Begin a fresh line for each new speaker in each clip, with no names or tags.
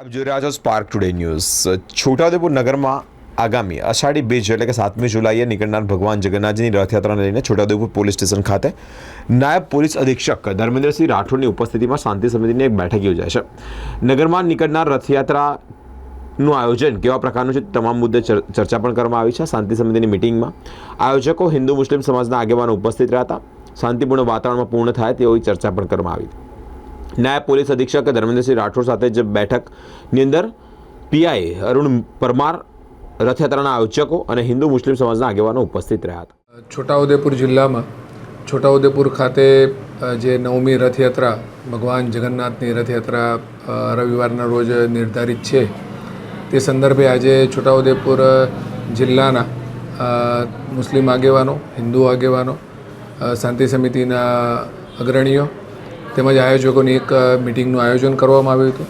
આપ જોઈ રહ્યા છો સ્પાર્ક ટુડે ન્યૂઝ છોટાઉદેપુર નગરમાં આગામી અષાઢી બીજ એટલે કે સાતમી જુલાઈએ નીકળનાર ભગવાન જગન્નાથજીની રથયાત્રાને લઈને છોટાઉદેપુર પોલીસ સ્ટેશન ખાતે નાયબ પોલીસ અધિક્ષક ધર્મેન્દ્રસિંહ રાઠોડની ઉપસ્થિતિમાં શાંતિ સમિતિની એક બેઠક યોજાય છે. નગરમાં નીકળનાર રથયાત્રાનું આયોજન કેવા પ્રકારનું છે તમામ મુદ્દે ચર- ચર્ચા પણ કરવામાં આવી છે. શાંતિ સમિતિની મિટિંગમાં આયોજકો હિન્દુ મુસ્લિમ સમાજના આગેવાનો ઉપસ્થિત રહ્યા હતા. શાંતિપૂર્ણ વાતાવરણમાં પૂર્ણ થાય તેવી ચર્ચા પણ કરવામાં આવી. નાયબ પોલીસ અધિક્ષક ધર્મેન્દ્રસિંહ રાઠોડ સાથે જ બેઠકની અંદર પીઆઈ અરુણ પરમાર રથયાત્રાના આયોજકો અને હિન્દુ મુસ્લિમ સમાજના આગેવાનો ઉપસ્થિત રહ્યા હતા.
છોટાઉદેપુર જિલ્લામાં, છોટાઉદેપુર ખાતે જે નવમી રથયાત્રા, ભગવાન જગન્નાથની રથયાત્રા રવિવારના રોજ નિર્ધારિત છે, તે સંદર્ભે આજે છોટાઉદેપુર જિલ્લાના મુસ્લિમ આગેવાનો, હિન્દુ આગેવાનો શાંતિ સમિતિના અગ્રણીઓ તેમજ આયોજકોની એક મિટિંગનું આયોજન કરવામાં આવ્યું હતું.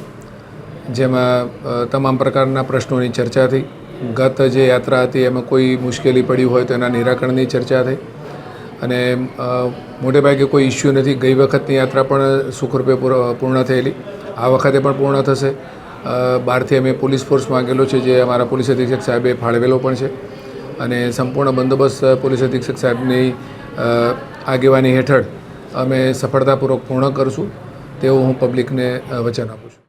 જેમાં તમામ પ્રકારના પ્રશ્નોની ચર્ચા થઈ. ગત જે યાત્રા હતી, એમાં કોઈ મુશ્કેલી પડી હોય તો એના નિરાકરણની ચર્ચા થઈ. અને મોટેભાગે મોટે ભાગે કોઈ ઇસ્યુ નથી. ગઈ વખતની યાત્રા પણ સુખરૂપે પૂર- પૂર્ણ થયેલી. આ વખતે પણ પૂર્ણ થશે. બહારથી અમે પોલીસ ફોર્સ માંગેલો છે જે અમારા પોલીસ અધિક્ષક સાહેબે ફાળવેલો પણ છે. અને સંપૂર્ણ બંદોબસ્ત પોલીસ અધિક્ષક સાહેબની આગેવાની હેઠળ અમે સફળતાપૂર્વક પૂર્ણ કરશું. તેવું હું પબ્લિકને વચન આપું છું.